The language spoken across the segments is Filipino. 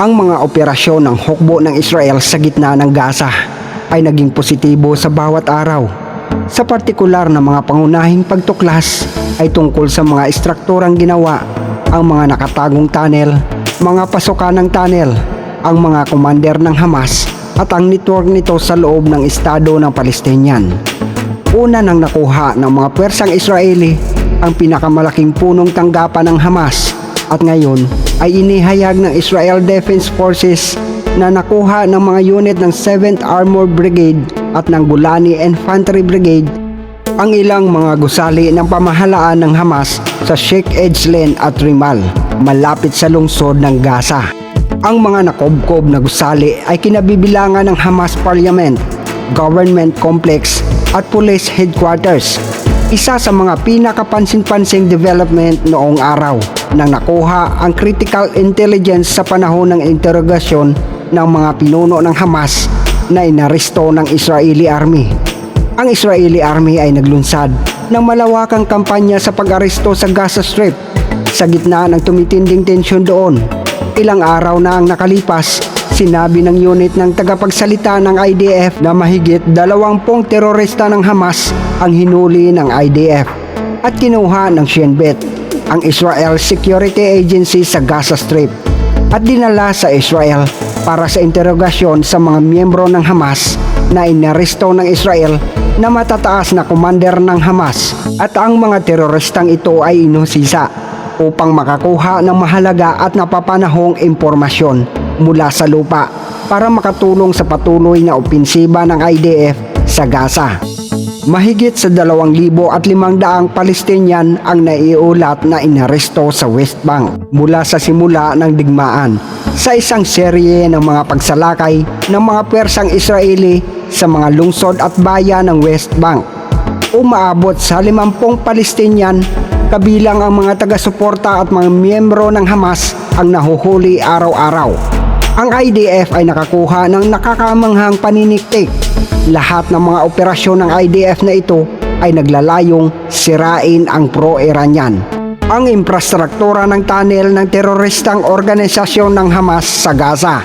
Ang mga operasyon ng hukbo ng Israel sa gitna ng Gaza ay naging positibo sa bawat araw. Sa partikular na mga pangunahing pagtuklas ay tungkol sa mga estrukturang ginawa, ang mga nakatagong tunnel, mga pasukan ng tunnel, ang mga commander ng Hamas at ang network nito sa loob ng estado ng Palestinian. Una nang nakuha ng mga pwersang Israeli ang pinakamalaking punong tanggapan ng Hamas at ngayon ay inihayag ng Israel Defense Forces na nakuha ng mga unit ng 7th Armored Brigade at ng Golani Infantry Brigade ang ilang mga gusali ng pamahalaan ng Hamas sa Sheikh Ejlen at Rimal malapit sa lungsod ng Gaza. Ang mga nakobkob na gusali ay kinabibilangan ng Hamas Parliament, Government Complex at Police Headquarters. Isa sa mga pinakapansin-pansing development noong araw nang nakuha ang critical intelligence sa panahon ng interogasyon ng mga pinuno ng Hamas na inaresto ng Israeli Army. Ang Israeli Army ay naglunsad ng malawakang kampanya sa pag-aresto sa Gaza Strip sa gitna ng tumitinding tensyon doon. Ilang araw na ang nakalipas, sinabi ng unit ng tagapagsalita ng IDF na mahigit dalawampung terorista ng Hamas ang hinuli ng IDF at kinuha ng Shin Bet, ang Israel Security Agency sa Gaza Strip at dinala sa Israel para sa interogasyon sa mga miyembro ng Hamas na inaresto ng Israel na matataas na commander ng Hamas at ang mga teroristang ito ay inusisa upang makakuha ng mahalaga at napapanahong impormasyon mula sa lupa para makatulong sa patuloy na opensiba ng IDF sa Gaza. Mahigit sa 2,500 Palestinian ang naiulat na inaresto sa West Bank mula sa simula ng digmaan sa isang serye ng mga pagsalakay ng mga pwersang Israeli sa mga lungsod at bayan ng West Bank. Umaabot sa 50 Palestinian kabilang ang mga taga-suporta at mga miyembro ng Hamas ang nahuhuli araw-araw. Ang IDF ay nakakuha ng nakakamanghang paniniktik. Lahat ng mga operasyon ng IDF na ito ay naglalayong sirain ang pro-Iranian. Ang infrastruktura ng tunnel ng teroristang organisasyon ng Hamas sa Gaza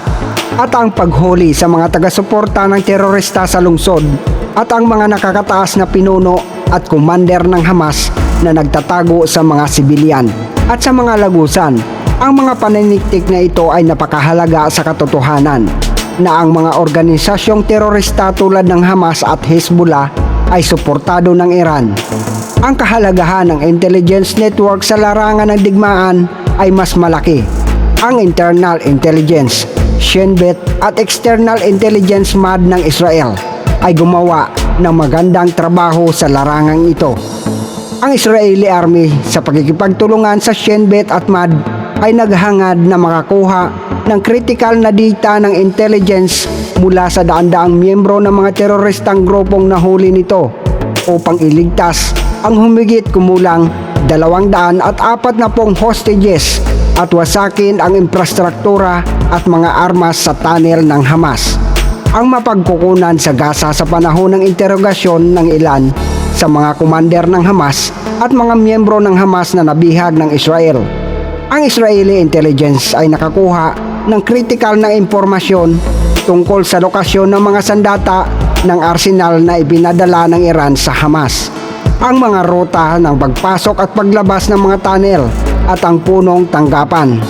at ang paghuli sa mga taga-suporta ng terorista sa lungsod at ang mga nakakataas na pinuno at commander ng Hamas na nagtatago sa mga sibilyan at sa mga lagusan. Ang mga paniniktik na ito ay napakahalaga sa katotohanan na ang mga organisasyong terorista tulad ng Hamas at Hezbollah ay suportado ng Iran. Ang kahalagahan ng intelligence network sa larangan ng digmaan ay mas malaki. Ang internal intelligence, Shin Bet at external intelligence MAD ng Israel ay gumawa ng magandang trabaho sa larangang ito. Ang Israeli Army sa pagkikipagtulungan sa Shin Bet at MAD ay naghangad na makakuha ng critical na data ng intelligence mula sa daan-daang miyembro ng mga teroristang grupong nahuli nito upang iligtas ang humigit kumulang dalawang daan at apat na pong hostages at wasakin ang infrastruktura at mga armas sa tunnel ng Hamas. Ang mapagkukunan sa Gaza sa panahon ng interogasyon ng ilan sa mga commander ng Hamas at mga miyembro ng Hamas na nabihag ng Israel. Ang Israeli intelligence ay nakakuha ng critical na impormasyon tungkol sa lokasyon ng mga sandata ng arsenal na ibinadala ng Iran sa Hamas. Ang mga ruta ng pagpasok at paglabas ng mga tunnel at ang punong tanggapan.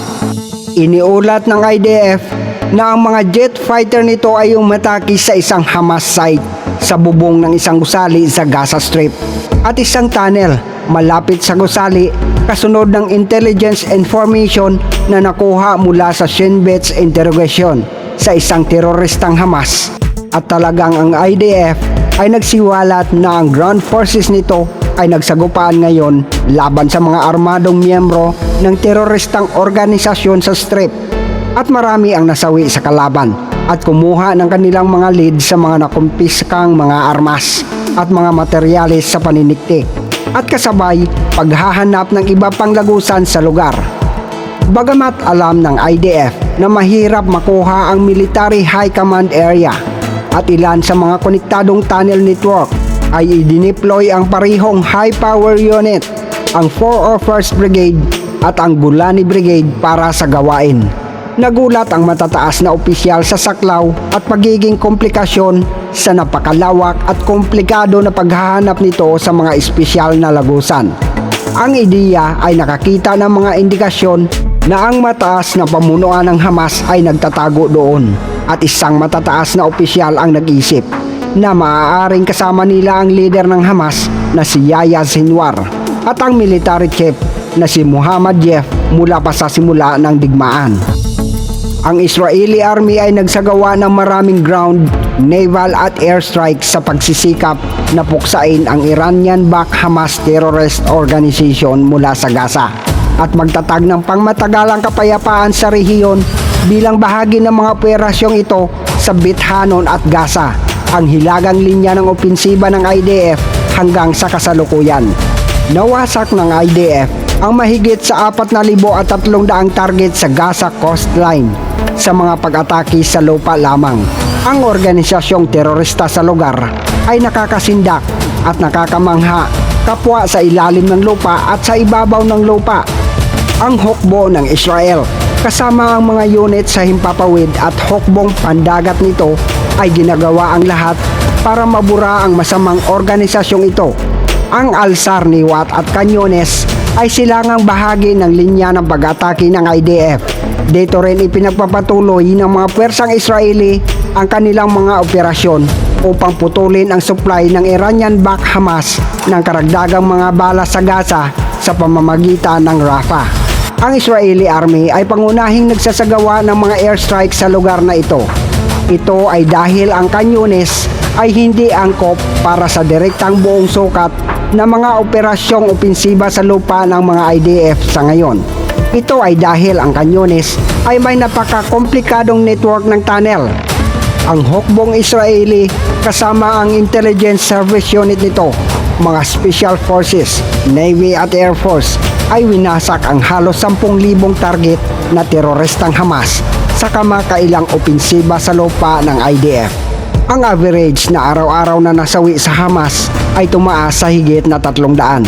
Iniulat ng IDF na ang mga jet fighter nito ay umatake sa isang Hamas site sa bubong ng isang gusali sa Gaza Strip at isang tunnel malapit sa gusali kasunod ng intelligence information na nakuha mula sa Shin Bet's interrogation sa isang teroristang Hamas. At talagang ang IDF ay nagsiwalat na ang ground forces nito ay nagsagupaan ngayon laban sa mga armadong miyembro ng teroristang organisasyon sa Strip. At marami ang nasawi sa kalaban at kumuha ng kanilang mga lead sa mga nakumpiskang mga armas at mga materyales sa paniniktik at kasabay paghahanap ng iba pang lagusan sa lugar. Bagamat alam ng IDF na mahirap makuha ang Military High Command Area at ilan sa mga konektadong tunnel network ay idineploy ang parihong high power unit, ang 401st Brigade at ang Bulani Brigade para sa gawain. Nagulat ang matataas na opisyal sa saklaw at pagiging komplikasyon sa napakalawak at komplikado na paghahanap nito sa mga espesyal na lagusan. Ang ideya ay nakakita ng mga indikasyon na ang mataas na pamunuan ng Hamas ay nagtatago doon at isang matataas na opisyal ang nag-isip na maaaring kasama nila ang leader ng Hamas na si Yahya Sinwar at ang military chief na si Muhammad Jeff mula pa sa simula ng digmaan. Ang Israeli Army ay nagsagawa ng maraming ground, naval at airstrike sa pagsisikap na puksain ang Iranian-backed Hamas terrorist organization mula sa Gaza at magtatag ng pangmatagalang kapayapaan sa rehiyon bilang bahagi ng mga operasyong ito sa Bithanon at Gaza, ang hilagang linya ng opensiba ng IDF hanggang sa kasalukuyan. Nawasak ng IDF ang mahigit sa 4,300 target sa Gaza coastline sa mga pag-atake sa lupa lamang. Ang organisasyong terorista sa lugar ay nakakasindak at nakakamangha kapwa sa ilalim ng lupa at sa ibabaw ng lupa. Ang hukbo ng Israel kasama ang mga unit sa himpapawid at hukbong pandagat nito ay ginagawa ang lahat para mabura ang masamang organisasyong ito. Ang Alsar Niwat at Canyones ay silangang bahagi ng linya ng pag-atake ng IDF. Dito rin ipinagpapatuloy ng mga pwersang Israeli ang kanilang mga operasyon upang putulin ang supply ng Iranian-backed Hamas ng karagdagang mga bala sa Gaza sa pamamagitan ng Rafah. Ang Israeli Army ay pangunahing nagsasagawa ng mga airstrike sa lugar na ito. Ito ay dahil ang Canyones ay hindi angkop para sa direktang buong sukat na mga operasyong opensiba sa lupa ng mga IDF sa ngayon. Ito ay dahil ang Canyones ay may napaka-komplikadong network ng tunnel. Ang hukbong Israeli kasama ang intelligence service unit nito, mga special forces, Navy at Air Force ay winasak ang halos 10,000 target na teroristang Hamas sa kamakailang opensiba sa lupa ng IDF. Ang average na araw-araw na nasawi sa Hamas ay tumaas sa higit na 300.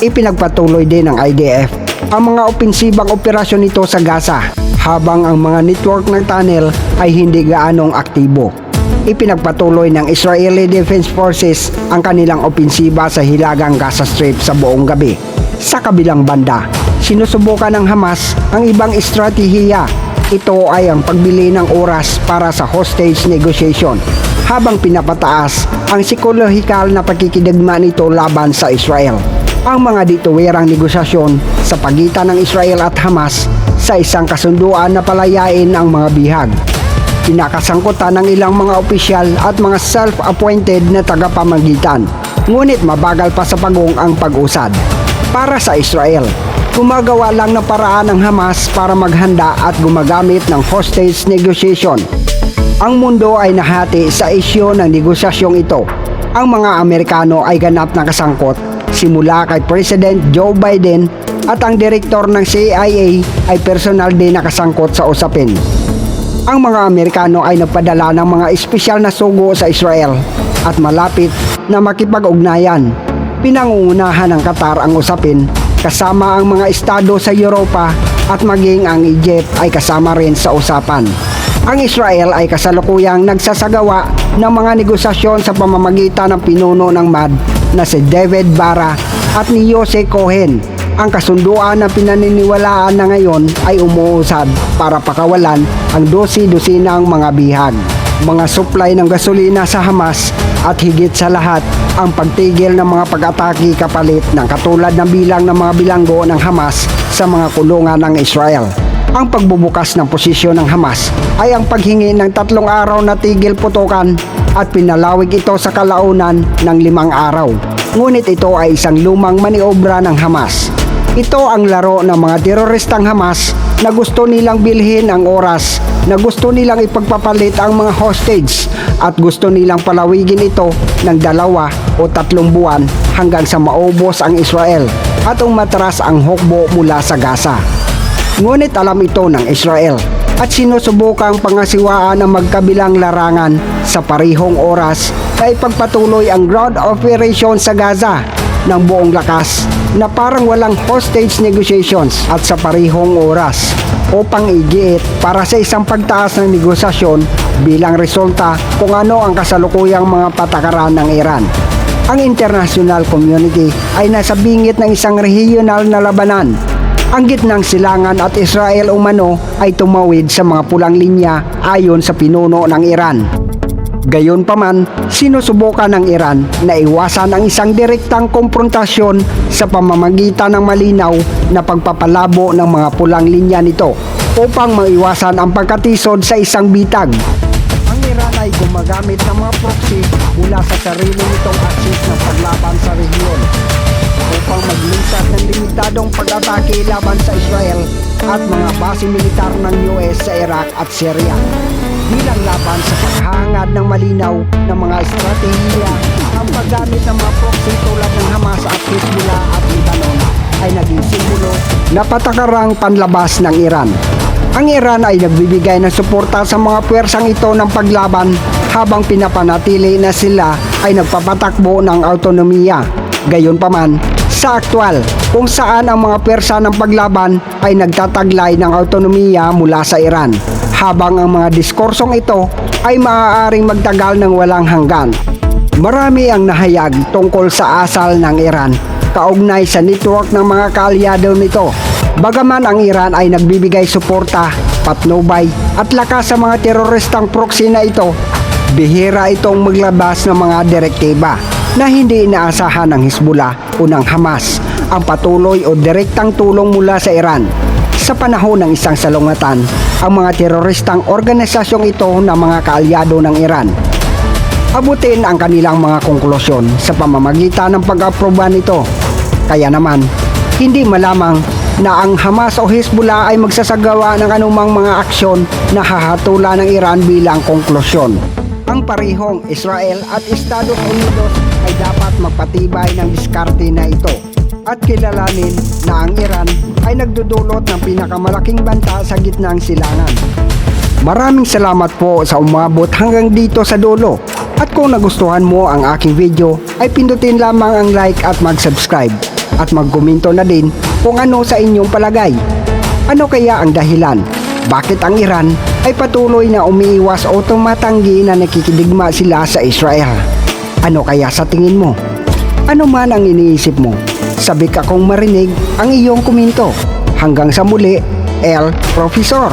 Ipinagpatuloy din ng IDF ang mga opensibang operasyon nito sa Gaza habang ang mga network ng tunnel ay hindi gaanong aktibo. Ipinagpatuloy ng Israeli Defense Forces ang kanilang opensiba sa hilagang Gaza Strip sa buong gabi. Sa kabilang banda, sinusubukan ng Hamas ang ibang estratehiya ito ay ang pagbili ng oras para sa hostage negotiation habang pinapataas ang psikolohikal na pagkikidagma nito laban sa Israel. Ang mga dituwirang negosasyon sa pagitan ng Israel at Hamas sa isang kasunduan na palayain ang mga bihag. Pinakasangkutan ng ilang mga opisyal at mga self-appointed na tagapamagitan. Ngunit mabagal pa sa pagong ang pag-usad. Para sa Israel, gumagawa lang ng paraan ng Hamas para maghanda at gumagamit ng hostage negotiation. Ang mundo ay nahati sa isyo ng negosasyong ito. Ang mga Amerikano ay ganap na kasangkot simula kay President Joe Biden at ang direktor ng CIA ay personal din nakasangkot sa usapin. Ang mga Amerikano ay nagpadala ng mga espesyal na sugo sa Israel at malapit na makipag-ugnayan. Pinangungunahan ng Qatar ang usapin kasama ang mga estado sa Europa at maging ang Egypt ay kasama rin sa usapan. Ang Israel ay kasalukuyang nagsasagawa ng mga negosasyon sa pamamagitan ng pinuno ng MAD na si David Barra at ni Jose Cohen. Ang kasunduan na pinaniniwalaan na ngayon ay umuusad para pakawalan ang dosi-dosinang mga bihag mga supply ng gasolina sa Hamas at higit sa lahat ang pagtigil ng mga pag-atake kapalit ng katulad ng bilang ng mga bilanggo ng Hamas sa mga kulungan ng Israel. Ang pagbubukas ng posisyon ng Hamas ay ang paghingi ng tatlong araw na tigil putukan at pinalawig ito sa kalaunan ng limang araw. Ngunit ito ay isang lumang maniobra ng Hamas. Ito ang laro ng mga teroristang Hamas na gusto nilang bilhin ang oras, na gusto nilang ipagpapalit ang mga hostage at gusto nilang palawigin ito ng dalawa o tatlong buwan hanggang sa maubos ang Israel at umatras ang hukbo mula sa Gaza. Ngunit alam ito ng Israel at sinusubukang pangasiwaan ng magkabilang larangan sa parihong oras na ipagpatuloy ang ground operation sa Gaza ng buong lakas na parang walang hostage negotiations at sa parihong oras. upang igiit para sa isang pagtaas ng negosasyon bilang resulta kung ano ang kasalukuyang mga patakaran ng Iran. Ang international community ay nasa bingit ng isang regional na labanan. Ang gitnang silangan at Israel umano ay tumawid sa mga pulang linya ayon sa pinuno ng Iran. Gayunpaman, sinusubukan ng Iran na iwasan ang isang direktang komprontasyon sa pamamagitan ng malinaw na pagpapalabo ng mga pulang linya nito upang maiwasan ang pagkatisod sa isang bitag. Ang Iran ay gumagamit ng mga proxy mula sa sarili nitong aksis ng paglaban sa rehiyon upang maglinsat ng limitadong pag-atake laban sa Israel at mga base militar ng US sa Iraq at Syria. Bilang laban sa paghahangad ng malinaw na mga estratehiya, ang paggamit ng mga proxy tulad ng Hamas at Hezbollah at Lebanon ay naging simbolo na patakarang panlabas ng Iran. Ang Iran ay nagbibigay ng suporta sa mga puwersang ito ng paglaban habang pinapanatili na sila ay nagpapatakbo ng autonomiya. Gayunpaman, sa aktwal, kung saan ang mga pwersa ng paglaban ay nagtataglay ng autonomiya mula sa Iran, habang ang mga diskorsong ito ay maaaring magtagal ng walang hanggan. Marami ang nahayag tungkol sa asal ng Iran, kaugnay sa network ng mga kaalyado nito. Bagaman ang Iran ay nagbibigay suporta, patnubay at lakas sa mga teroristang proxy na ito, bihira itong maglabas ng mga direktiba na hindi inaasahan ng Hezbollah o ng Hamas ang patuloy o direktang tulong mula sa Iran. Sa panahon ng isang salungatan, ang mga teroristang organisasyong ito na mga kaalyado ng Iran abutin ang kanilang mga konklusyon sa pamamagitan ng pag-aproba nito. Kaya naman, hindi malamang na ang Hamas o Hezbollah ay magsasagawa ng anumang mga aksyon na hahatulan ng Iran bilang konklusyon. Ang parihong Israel at Estados Unidos ay dapat magpatibay ng diskarte na ito at kilalanin na ang Iran ay nagdudulot ng pinakamalaking banta sa gitnang silangan. Maraming salamat po sa umabot hanggang dito sa dulo. At kung nagustuhan mo ang aking video, ay pindutin lamang ang like at mag-subscribe. At magkomento na din kung ano sa inyong palagay. Ano kaya ang dahilan? Bakit ang Iran ay patuloy na umiiwas o tumatanggi na nakikidigma sila sa Israel? Ano kaya sa tingin mo? Ano man ang iniisip mo? Sabik akong marinig ang iyong komento. Hanggang sa muli, El Profesor.